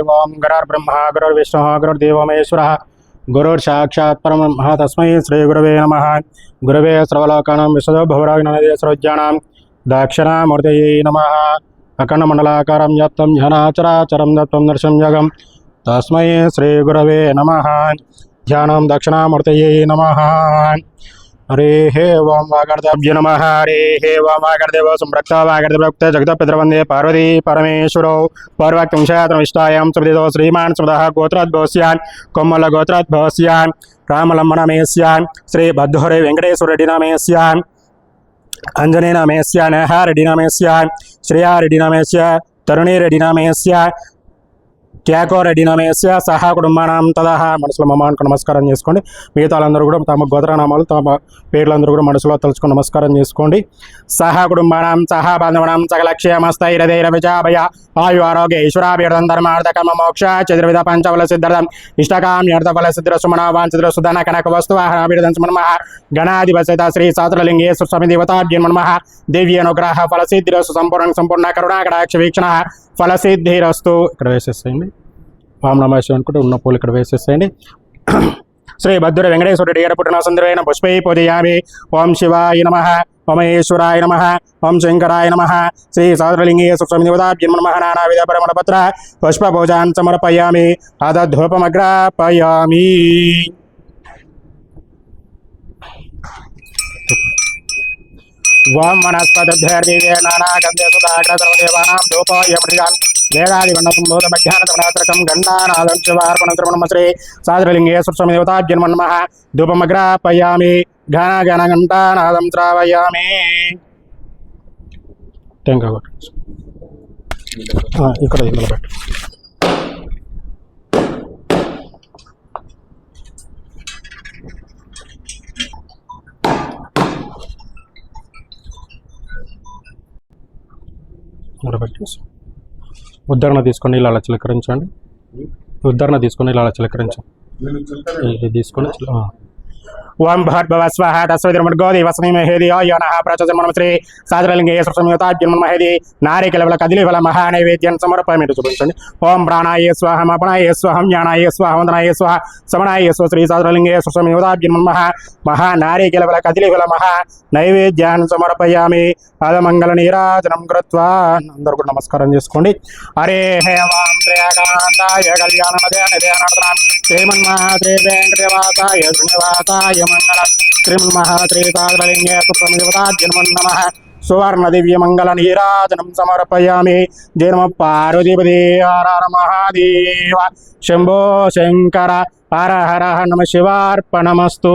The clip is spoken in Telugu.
ओं गरार्ब्रह्म गुरुर्विष्णु गुरुर्देव महेश्वरः। गुरुर्साक्षात् परमः तस्मै श्रीगुरवे नमः। गुरवे सर्वलोकानां विशदो भवराग्नदे सर्वज्ञानां नम नमः। ध्यानाचराचर व्याप्तं ध्यानाचराचरं दत्तं दर्शं जगं तस्मै श्रीगुरवे नमः। ध्यानं दक्षिणामूर्तये नमः। హరే హే ఓం వాగర్దాభ్య నమ. హరే హే ఓం వాగర్దేవ సంరక్త వాగర్దభక్త జగత పితృవందే పార్వతీ పరమేశ్వరౌ. పౌర్వాక్యం శాతమిష్టాయాం సుమృతితో శ్రీమాన్ సుమదః గోత్రాద్భవస్యాన్ కొమ్మల గోత్రాద్భవస్యాన్ రామలమ్మనమేస్యాన్ శ్రీ బద్ధోరే వెంకటేశ్వర నమేస్యాన్ అంజనే నమేస్య నేహ రెడ్డి నమేస్య రెడ్డి నమేస్య సహా కుటుంబానం తదహ. మనసులో మమానికి నమస్కారం చేసుకోండి. మిగతా వాళ్ళందరూ కూడా తమ గోత్రనామాలు తమ పేర్లందరూ కూడా మనసులో తలుచుకుని నమస్కారం చేసుకోండి. సహా కుటుంబానం సహా బాంధవనాం సకలక్షేమస్థైరధైర విజాభయ ఆయు ఆరోగ్య ఈశ్వరాభిర్ధం ధర్మార్థకమ మోక్ష. చతుర్విధ పంచఫల సిద్ధం ఇష్టకాం న్యర్థఫల సిద్ధిర సుమన వాంఛిద్ర సుధన కనక వస్తువాహనాభిర్ధం సుమన్మ గణాధిపసిత శ్రీ సాత్రలింగేశ్వర స్వామి దేవతాభ్యన్మన్మ దివ్య అనుగ్రహ ఫలసిద్ధిరస్తు సంపూర్ణ సంపూర్ణ కరుణాకటాక్ష వీక్షణ. ఫలసిద్ధిరస్తు ఇక్కడ వేసేసేయండి. ఓం నమ అనుకుంటే ఉన్న పూలు ఇక్కడ వేసేసేయండి. శ్రీ భద్ర వెంకటేశ్వరుడు రెడ్డి గారి పుట్టిన సందర్భమైన పుష్పై పూజయామి ఓం శివాయ నమ. ఓమేశ్వరాయ నమ. ఓం శంకరాయ నమ. శ్రీ సాదరలింగేశ్వర స్వామి నమ. నానావిధ పరమణపత్ర పుష్ప పూజాన్ సమర్పయామి అదధూపమగ్రాపయామి ఓం వనస్పతిభ్యర్దివే నానాగంధే సుధాగ్రదేవానాం ధూపోయమృగాన్ వేదాదివన్నతం భూత మధ్యాహ్నతమనాత్రకం గండానాదం శివార్పణం త్రిమణమ శ్రీ సాదరలింగేశ్వర స్వామి దేవతాభ్యన్మన్మ ధూపమగ్రాపయామి ఘన ఘన ఘంటానాదం త్రావయామి టెంకాయ ఇక్కడ ఇందులో పెట్టు ఇక్కడ పెట్టేసి ఉద్ధరణ తీసుకొని ఇలా అలా చిలకరించండి. ఉద్ధరణ తీసుకొని ఇలా అలా చిలకరించండి. ఇది తీసుకొని. ఓం భర్భవ స్వహ తస్వతిర్మర్గోది వసమి మహేది యోనః ప్రచోదమనం శ్రీ సాదరలింగే సంయుతాజ్ఞమన్ మహేది నారికలవల కదిలివల మహానైవేద్యం సమర్పయామి ఇటు చూపించండి ఓం ప్రాణాయ స్వాహం అపనాయ స్వాహం జ్ఞానాయ స్వాహ వందనాయ స్వాహ సమణాయ స్వ శ్రీ సాదరలింగే సంయుతాజ్ఞమన్ మహా మహా కదిలి వల మహా నైవేద్యాన్ని సమర్పయామి పాదమంగళ నీరాజనం కృత్వా అందరూ కూడా నమస్కారం చేసుకోండి హరే హే వాం త్రయాకాంతాయ కళ్యాణ శ్రీమన్మహా శ్రీ వెంకటవాసాయ శ్రీనివాసాయ मंगल त्रिमहात्रेतालिंगे सुवर्ण दिव्य मंगल नीराजनम समर्पया जन्म पार्वतीपदे हर हर महादेव शंभो शंकर हर हर नम शिवार्पणमस्तु।